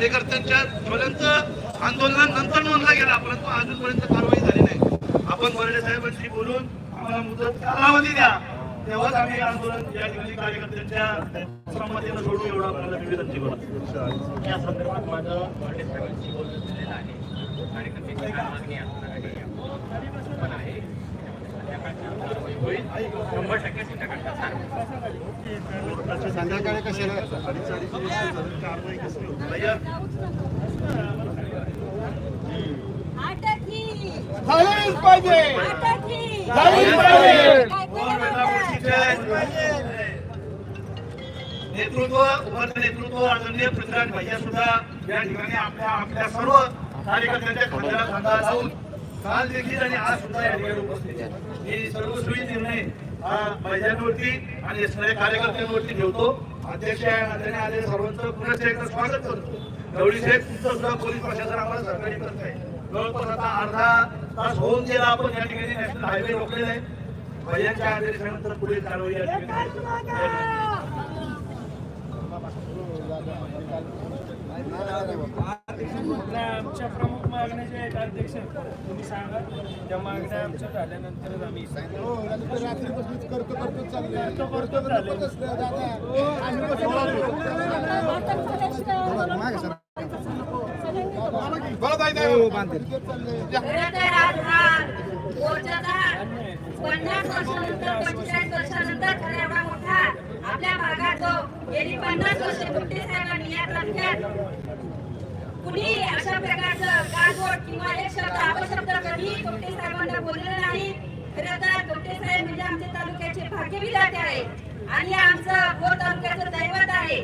कार्यकर्त्यांच्या ज्वलंत आंदोलनानंतर नोंदला गेला परंतु अजूनपर्यंत कारवाई झाली नाही. आपण बर्डे साहेबांशी बोलून आम्हाला मुदत कालावधी द्या. तेव्हाच आम्ही आंदोलन या ठिकाणी कार्यकर्त्यांच्या संमतीनं सोडू एवढं आपल्याला विनंती करतो या संदर्भात माझं बर्डे साहेबांशी बोलणं झालेलं आहे. कार्यकर्त्यांची मागणी असणार आहे पण आहे. होईल? शंभर टक्के संध्याकाळचा कारवाई संध्याकाळी कशाला? झालीच पाहिजे. झालीच पाहिजे. नेतृत्व उभारलं नेतृत्व आदरणीय पृथ्वीराज भैया सुद्धा या ठिकाणी आपल्या आपल्या सर्व कार्यकर्त्यांच्या खांद्याला खांदा लावून काल देखील आणि आज सुद्धा या ठिकाणी उपस्थित आहेत. मी सर्व सोयी निर्णय हा भैयांवरती आणि सगळ्या कार्यकर्त्यांवरती ठेवतो अध्यक्ष आहे नात्याने आलेल्या सर्वांचं पुनश्च एकदा स्वागत करतो. गवळी साहेब तुमचं सुद्धा पोलीस प्रशासन आम्हाला सहकार्य करत आहे. जवळपास आता अर्धा तास होऊन गेला आपण या ठिकाणी नॅशनल हायवे रोखलेला आहे. महिलांच्या आदेशानंतर पुढील कारवाई या ठिकाणी आमच्या प्रमुख मागण्या ज्या आहेत अध्यक्ष तुम्ही सांगा. त्या मागण्या आमच्या झाल्यानंतरच आम्ही करतो करतो झाले पन्नास वर्षानंतर पंचेचाळीस वर्षानंतर खरा एवढा मोठा आपल्या भागात जो गेली पन्नास वर्ष गुप्ते साहेबांनी या तालुक्यात कुणी अशा प्रकारचं गाजवट किंवा एक शब्द अपशब्द कधी गुप्ते साहेबांना बोललेलं नाही. खरं तर गुप्ते साहेब म्हणजे आमच्या तालुक्याचे भाग्यविधाते आहे. आणि आमचं भोर तालुक्याचं दैवत आहे.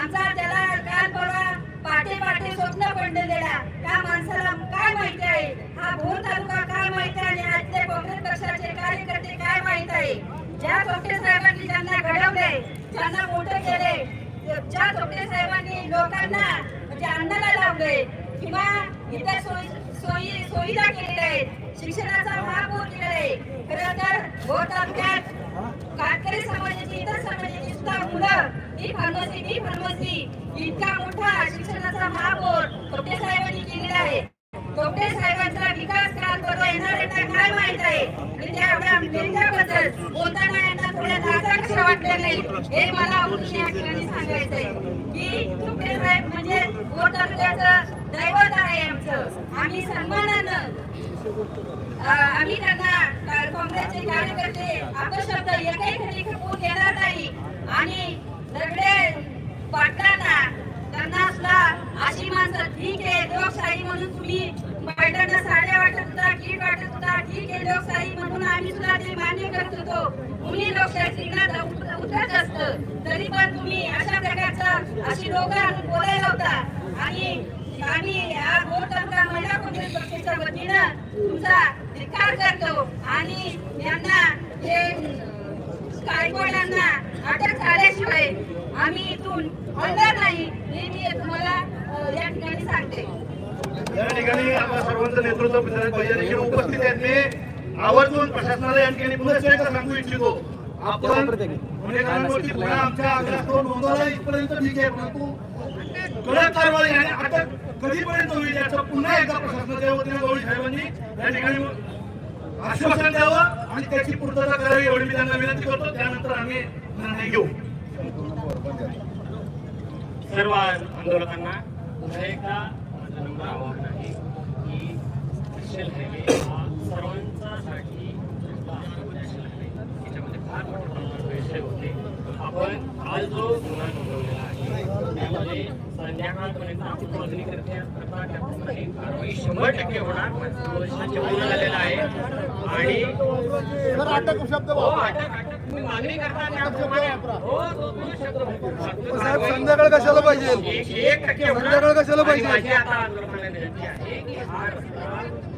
आमचा त्याला काल परवा पाटे पाटे स्वप्न पडलेला. त्या माणसाला काय माहिती आहे? हा भोर तालुका काय माहिती आहे? आणि आजचे काँग्रेस पक्षाचे कार्यकर्ते काय माहीत आहे? ज्या चोपटे साहेबांनी ज्यांना घडवले ज्यांना मोठे केले ज्या चोपटे साहेबांनी लोकांना म्हणजे अन्नाला लावले किंवा इतर सोयी सुविधा केलेल्या आहेत. शिक्षणाचा महापूर केलेला आहे. खरं तर भोर तालुक्यात कातकरी समाजाची इतर समाजाची सुद्धा मुलं ही फार्मसी बी फार्मसी इतका मोठा शिक्षणाचा महापौर कपटे साहेबांनी केलेला आहे. कपटे साहेबांचा विकास काल परवा येणाऱ्यांना काय माहीत आहे? म्हणजे आणि त्या एवढ्या त्यांच्याबद्दल बोलताना यांना थोड्या लाजा कशा वाटल्या नाही. हे मला आवडून या ठिकाणी सांगायचं आहे. की कपटे साहेब म्हणजे गोर तालुक्याचं दैवत आहे आमचं. आम्ही सन्मानानं आम्ही त्यांना काँग्रेसचे कार्यकर्ते अपशब्द एकही घरी खपवून घेणार नाही आणि दगडे पाटलांना त्यांना सुद्धा अशी माणसं ठीक आहे लोकशाही म्हणून तुम्ही बैठकांना साड्या वाटत होता किट वाटत होता ठीक आहे लोकशाही म्हणून आम्ही सुद्धा ते असतो. कुणी लोकशाही उतरत असत तरी पण तुम्ही अशा प्रकारचा अशी लोक आणून बोलायला होता आणि आम्ही या भोर तालुका महिला काँग्रेस पक्षाच्या वतीनं तुमचा धिक्कार करतो. आणि यांना हे कायकोड्यांना अटक झाल्याशिवाय आम्ही इथून हलणार नाही हे मी तुम्हाला या ठिकाणी सांगते. या ठिकाणी आपल्या सर्वांचं नेतृत्व पृथ्वीराज भैया देखील उपस्थित आहेत मी आवर्जून प्रशासनाला या ठिकाणी पुन्हा एकदा सांगू इच्छितो. आपण गुन्हेगारांवरती पुन्हा आमच्या आग्रहास्तव नोंदवला. इथपर्यंत ठीक आहे परंतु कडक कारवाई आणि अटक कधीपर्यंत होईल याचं पुन्हा एकदा प्रशासनाच्या वतीने गवळी साहेबांनी या ठिकाणी आश्वासन द्यावं आणि त्याची पूर्तता करावी एवढी मी त्यांना विनंती करतो. त्यानंतर आम्ही निर्णय घेऊ. सर्व आंदोलकांना पुन्हा एकदा माझा नम्र आवाहन आहे की सर्वांचा हायवे हा सर्वांच्यासाठी नॅशनल हायवे याच्यामध्ये फार मोठ्या प्रमाणात पैसे होते आपण आज जो गुन्हा नोंदवलेला आहे त्यामध्ये संध्याकाळपर्यंत आमची मागणी करते करता त्याप्रमाणे कारवाई शंभर टक्के होणार माझं वर्षाचे पूर्ण झालेलं आहे आणि अटक शब्द हो अटक अटक तुम्ही मागणी करता त्याप्रमाणे हो तो तुम्ही शब्द वापरू. साहेब संध्याकाळ कशाला पाहिजे एक एक टक्के. संध्याकाळ कशाला पाहिजे? आणि माझी आता आंदोलनाला विनंती आहे की हा रस्ता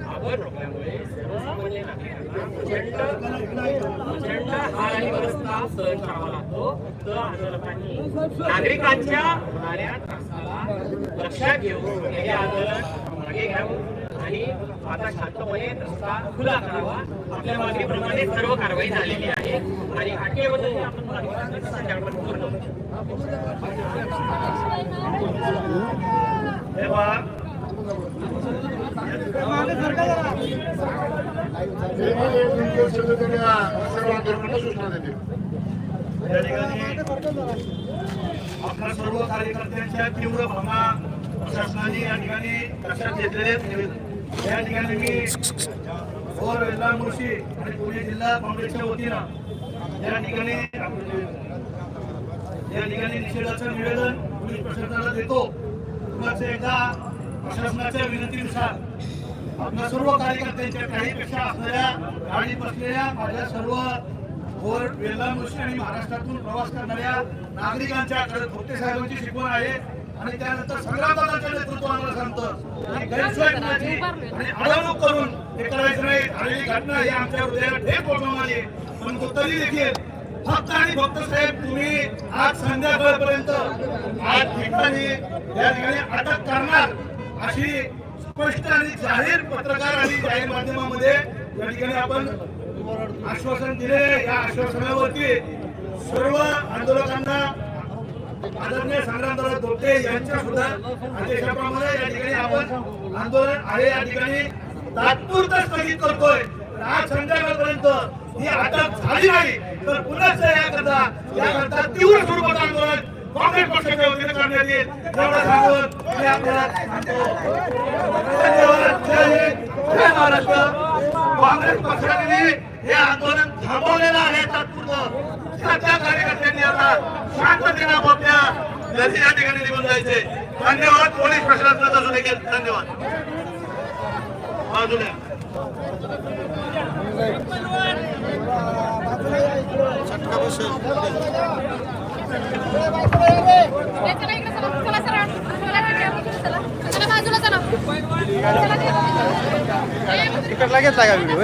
आपण रोखल्यामुळे सर्वसामान्य नागरिकांना प्रचंड प्रचंड आणि रस्ता सहन करावा लागतो तर आंदोलकांनी नागरिकांच्या होणाऱ्या त्रासाला लक्षात घेऊन हे आंदोलन मागे घ्यावं आणि आता शांतपणे रस्ता खुला करावा. आपल्या मागणीप्रमाणे सर्व कारवाई झालेली आहे. आणि अटकेबद्दल आपण मागणी पूर्ण होईल. हे पहा या ठिकाणी आपल्या सर्व कार्यकर्त्यांच्या तीव्र भावना प्रशासनाने या ठिकाणी लक्षात घेतलेले या ठिकाणी मी गोर वेल्ला मुळशी आणि पुणे जिल्हा काँग्रेसच्या वतीनं या ठिकाणी या ठिकाणी निषेधाचं निवेदन पोलीस प्रशासनाला देतो एकदा प्रशासनाच्या विनंतीनुसार आपल्या सर्व कार्यकर्त्यांच्या काहीपेक्षा असणाऱ्या गाडी बसलेल्या माझ्या सर्व गोर वेल्ला मुळशी आणि महाराष्ट्रातून प्रवास करणाऱ्या नागरिकांच्या खोटे साहेबांची शिकवण आहे. आणि त्यानंतर संग्रामदादांच्या नेतृत्व आम्हाला सांगतं आणि आणि अडवणूक करून हे करायचं नाही. झालेली घटना ही आमच्या हृदयाला ठेप पोहोचवणारी आहे. पण तरी देखील फक्त आणि फक्त साहेब तुम्ही आज संध्याकाळपर्यंत आज ठिकाणी या ठिकाणी अटक करणार. अशी स्पष्ट आणि जाहीर पत्रकार आणि जाहीर माध्यमामध्ये या ठिकाणी आपण आश्वासन दिले. या आश्वासनावरती सर्व आंदोलकांना आदरणीय संग्रामदादा धोटे यांच्या सुद्धा आदेशाप्रमाणे या ठिकाणी आपण आंदोलन आहे. या ठिकाणी तात्पुरतं स्थगित करतोय. आज संध्याकाळपर्यंत ही अटक झाली नाही. तर पुन्हा याकरता याकरता तीव्र स्वरूपात आंदोलन काँग्रेस पक्षाच्या वतीने करण्यात येईल एवढं सांगून मी आपल्याला सांगतो धन्यवाद जय हिंद जय महाराष्ट्र काँग्रेस पक्षाने हे आंदोलन थांबवलेलं आहे तात्पुरतं. सध्या कार्यकर्त्यांनी आता शांततेनं आपल्या नदी या ठिकाणी निघून जायचे. धन्यवाद. पोलीस प्रशासनाचा सुद्धा देखील धन्यवाद. बाजूला. बसेल तिकडला घेतला का व्हिडिओ